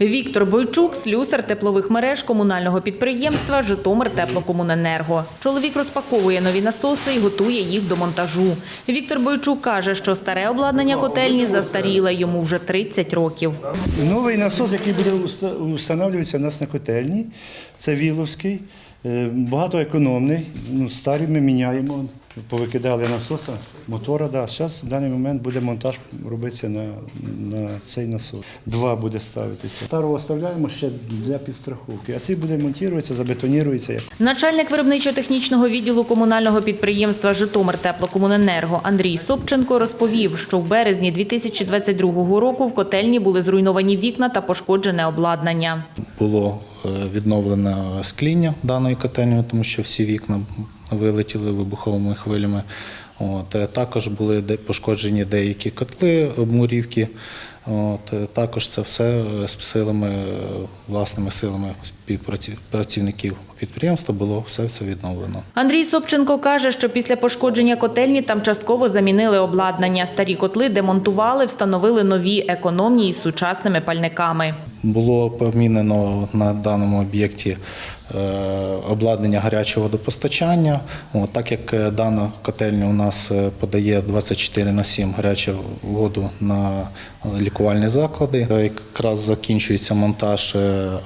Віктор Бойчук, слюсар теплових мереж комунального підприємства Житомир Теплокомуненерго. Чоловік розпаковує нові насоси і готує їх до монтажу. Віктор Бойчук каже, що старе обладнання котельні застаріло, йому вже 30 років. Новий насос, який буде встановлюватися у нас на котельні, це Віловський, е, багатоекономний. Ну, старі ми міняємо, повикидали насоса, мотора. Да. Зараз в даний момент буде монтаж робитися на, на цей насос. Два буде ставитися. Старого оставляємо ще для підстраховки, а цей буде монтуватися, забетонірується. Начальник виробничо-технічного відділу комунального підприємства Житомир Теплокомуненерго Андрій Собченко розповів, що в березні 2022 року в котельні були зруйновані вікна та пошкоджене обладнання. було відновлено скління даної котельні, тому що всі вікна вилетіли вибуховими хвилями. От, е, також були пошкоджені деякі котли, обмурівки. От, е, також це все е, з силами, е, власними силами співпрацівників підприємства було все, все відновлено. Андрій Собченко каже, що після пошкодження котельні там частково замінили обладнання. Старі котли демонтували, встановили нові економні із сучасними пальниками. Було помінено на даному об'єкті е, обладнання гарячого водопостачання. Так як е, дана котельня у нас е, подає 24 на 7 гарячу воду на лікувальні заклади, якраз закінчується монтаж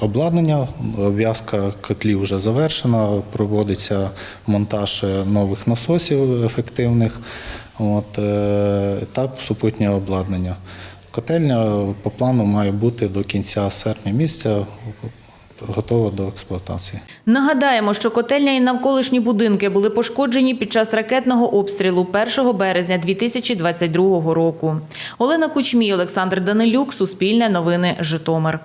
обладнання, обв'язка котлів вже завершена, проводиться монтаж нових насосів ефективних от, та супутнє обладнання. Котельня по плану має бути до кінця серпня місяця готова до експлуатації. Нагадаємо, що котельня і навколишні будинки були пошкоджені під час ракетного обстрілу 1 березня 2022 року. Олена Кучмій, Олександр Данилюк, Суспільне новини, Житомир.